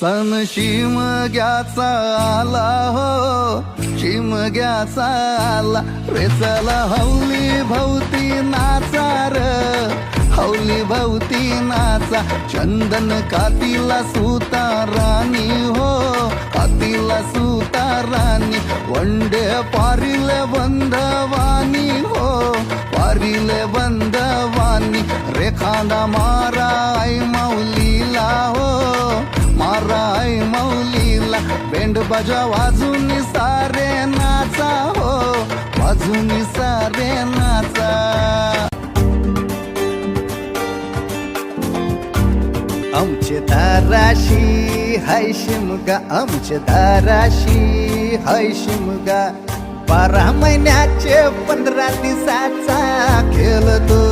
सण शिमग्याचा आला हो शिमग्याचा आला. रेसला हौली भवती नाचार हौली भवती नाचा. चंदन कातीला सुता राणी हो कातीला सुता राणी. वंडे पारिले बंधवानी हो पारिले बंधवानी. रेखांदा मारा आई माऊली बेंड बजा वाजून सारे नाचा हो वाजून सारे नाचा. आमचे दाराशी हाय शिमगा आमचे दाराशी हाय शिमगा बारा महिन्याचे पंधरा दिवसाचा खेळतो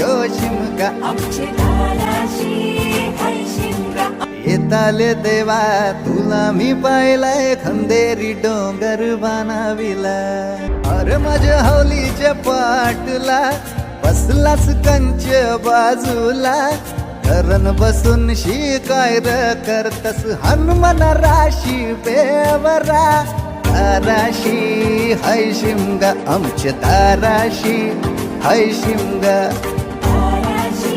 यो शिमगा आमचे दाराशी येताले देवा तुला मी पाहिलाय खंदेरी डोंगर बनाविला अरे माझ्या हौलीच्या पाटला बसलाच कंच बाजूला. करण बसून शिकाय करतस हनुमान राशी बेवरा. ताराशी हय शिमगा आमच्या ताराशी हय शिमगा. दाराशी